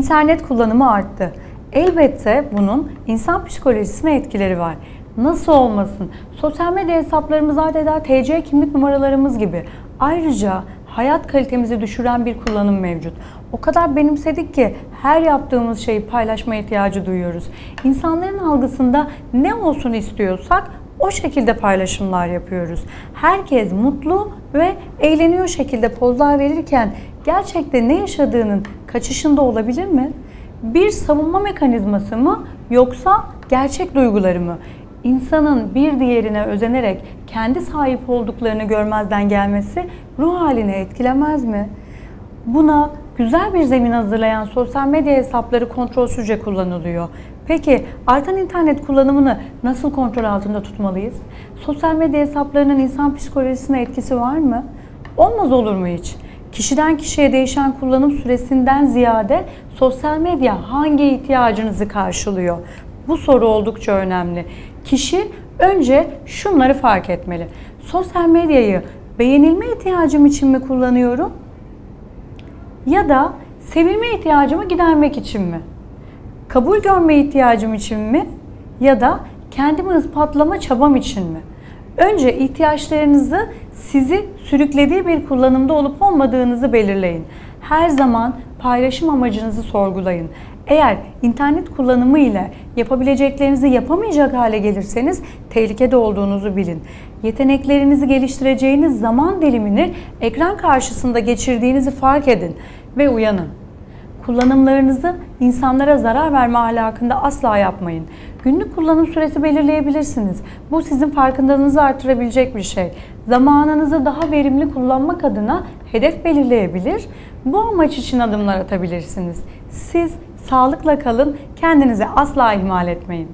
İnternet kullanımı arttı. Elbette bunun insan psikolojisine etkileri var. Nasıl olmasın? Sosyal medya hesaplarımız adeta TC kimlik numaralarımız gibi. Ayrıca hayat kalitemizi düşüren bir kullanım mevcut. O kadar benimsedik ki her yaptığımız şeyi paylaşma ihtiyacı duyuyoruz. İnsanların algısında ne olsun istiyorsak o şekilde paylaşımlar yapıyoruz. Herkes mutlu ve eğleniyor şekilde pozlar verirken gerçekte ne yaşadığının kaçışında olabilir mi? Bir savunma mekanizması mı yoksa gerçek duyguları mı? İnsanın bir diğerine özenerek kendi sahip olduklarını görmezden gelmesi ruh halini etkilemez mi? Buna güzel bir zemin hazırlayan sosyal medya hesapları kontrolsüzce kullanılıyor. Peki artan internet kullanımını nasıl kontrol altında tutmalıyız? Sosyal medya hesaplarının insan psikolojisine etkisi var mı? Olmaz olur mu hiç? Kişiden kişiye değişen kullanım süresinden ziyade sosyal medya hangi ihtiyacınızı karşılıyor? Bu soru oldukça önemli. Kişi önce şunları fark etmeli. Sosyal medyayı beğenilme ihtiyacım için mi kullanıyorum? Ya da sevilme ihtiyacımı gidermek için mi? Kabul görme ihtiyacım için mi? Ya da kendimi ispatlama çabam için mi? Önce ihtiyaçlarınızı sizi sürüklediği bir kullanımda olup olmadığınızı belirleyin. Her zaman paylaşım amacınızı sorgulayın. Eğer internet kullanımı ile yapabileceklerinizi yapamayacak hale gelirseniz tehlikede olduğunuzu bilin. Yeteneklerinizi geliştireceğiniz zaman dilimini ekran karşısında geçirdiğinizi fark edin ve uyanın. Kullanımlarınızı insanlara zarar verme ahlakında asla yapmayın. Günlük kullanım süresi belirleyebilirsiniz. Bu sizin farkındalığınızı artırabilecek bir şey. Zamanınızı daha verimli kullanmak adına hedef belirleyebilir. Bu amaç için adımlar atabilirsiniz. Siz sağlıkla kalın, kendinizi asla ihmal etmeyin.